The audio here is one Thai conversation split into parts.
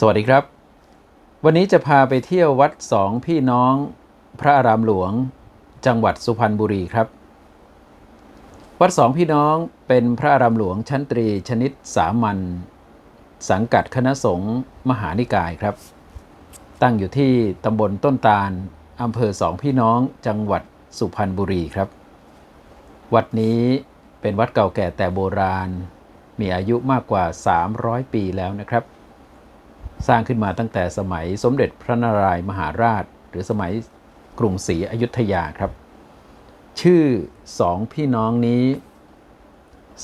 สวัสดีครับ วันนี้จะพาไปเที่ยววัดสองพี่น้องพระอารามหลวง จังหวัดสุพรรณบุรีครับ วัดสองพี่น้องเป็นพระอารามหลวงชั้นตรีชนิดสามัญสังกัดคณะสงฆ์มหานิกายครับ ตั้งอยู่ที่ตำบลต้นตาลอำเภอสองพี่น้องจังหวัดสุพรรณบุรีครับ วัดนี้เป็นวัดเก่าแก่แต่โบราณ มีอายุมากกว่า 300 ปีแล้วนะครับ สร้างขึ้นมาตั้งแต่สมัยสมเด็จพระนารายณ์มหาราช หรือสมัยกรุงศรีอยุธยาครับ ชื่อสองพี่น้องนี้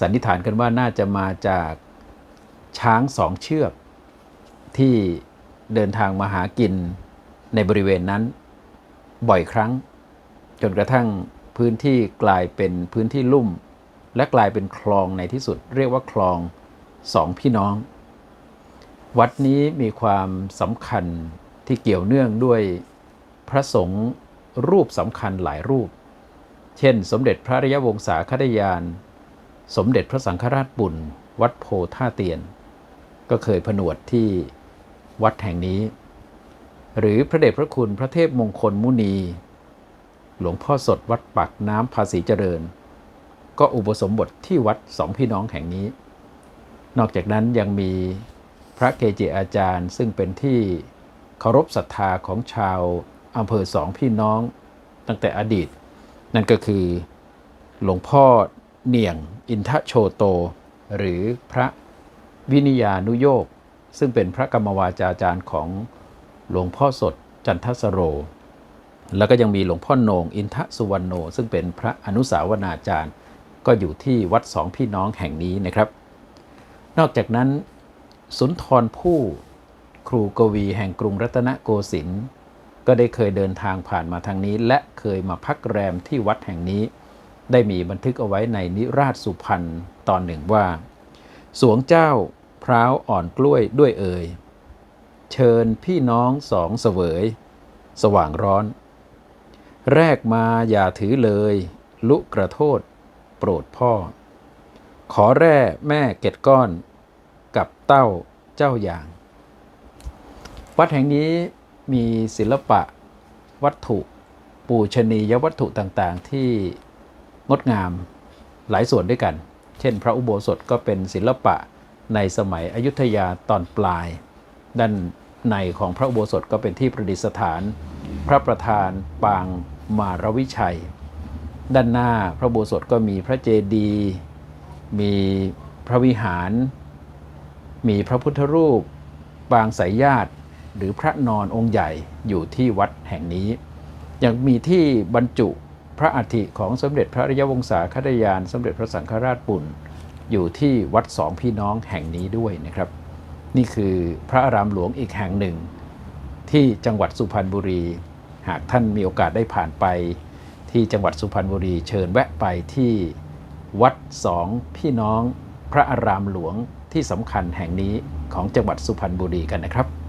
สันนิษฐานกันว่าน่าจะมาจากช้างสองเชือก ที่เดินทางมาหากินในบริเวณนั้น บ่อยครั้ง จนกระทั่งพื้นที่กลายเป็นพื้นที่ลุ่ม และกลายเป็นคลองในที่สุด เรียกว่าคลองสองพี่น้อง วัดนี้มีความสำคัญที่เกี่ยวเนื่องด้วยพระสงฆ์รูปสำคัญหลายรูป เช่น สมเด็จพระริยวงศาคตยาน สมเด็จพระสังฆราชบุญวัดโพท่าเตียน ก็เคยผนวดที่วัดแห่งนี้ หรือพระเดชพระคุณพระเทพมงคลมุนี หลวงพ่อสดวัดปักน้ำภาษีเจริญ ก็อุปสมบทที่วัดสองพี่น้องแห่งนี้ นอกจากนั้นยังมี พระเกจิอาจารย์ซึ่งเป็นที่เคารพศรัทธาของชาวอำเภอสองพี่น้องตั้งแต่อดีต นั่นก็คือหลวงพ่อเนียงอินทโชโต หรือพระวินิยานุโยกซึ่งเป็นพระกรรมวาจาจารย์ของหลวงพ่อสดจันทสโร แล้วก็ยังมีหลวงพ่อโหนงอินทสุวรรณโน ซึ่งเป็นพระอนุสาวนาจารย์ ก็อยู่ที่วัดสองพี่น้องแห่งนี้นะครับ นอกจากนั้น สุนทรภู่ครูกวีแห่งกรุงรัตนโกสินทร์ก็ได้เคยเดินทางผ่านมาทางนี้ และเคยมาพักแรมที่วัดแห่งนี้ ได้มีบันทึกเอาไว้ในนิราชสุพรรณตอนหนึ่งว่า สวงเจ้าพร้าวอ่อนกล้วยด้วยเอ่ยเชิญพี่น้องสองเสวย สว่างร้อน แรกมาอย่าถือเลย ลุกระโทษ โปรดพ่อ ขอแร่แม่เกตก้อน เต้าเจ้าอย่าง วัดแห่งนี้มีศิลปะวัตถุปูชนียวัตถุต่างๆ ที่งดงามหลายส่วนด้วยกัน เช่น พระอุโบสถก็เป็นศิลปะในสมัยอยุธยาตอนปลาย ด้านในของพระอุโบสถก็เป็นที่ประดิษฐาน พระประธานปางมารวิชัย ด้านหน้าพระอุโบสถก็มีพระเจดีย์มีพระวิหาร มีพระพุทธรูปปางสายญาติ หรือพระนอนองค์ใหญ่อยู่ที่วัดแห่งนี้ ยังมีที่บรรจุพระอัฐิของสมเด็จพระริยวงศาคตยาน สมเด็จพระสังฆราชปุณอยู่ที่วัดสองพี่น้องแห่งนี้ด้วยนะครับ นี่คือพระอารามหลวงอีกแห่งหนึ่ง ที่จังหวัดสุพรรณบุรี หากท่านมีโอกาสได้ผ่านไป ที่จังหวัดสุพรรณบุรีเชิญแวะไปที่วัดสองพี่น้องพระอารามหลวง ที่สำคัญแห่งนี้ของจังหวัดสุพรรณบุรีกันนะครับ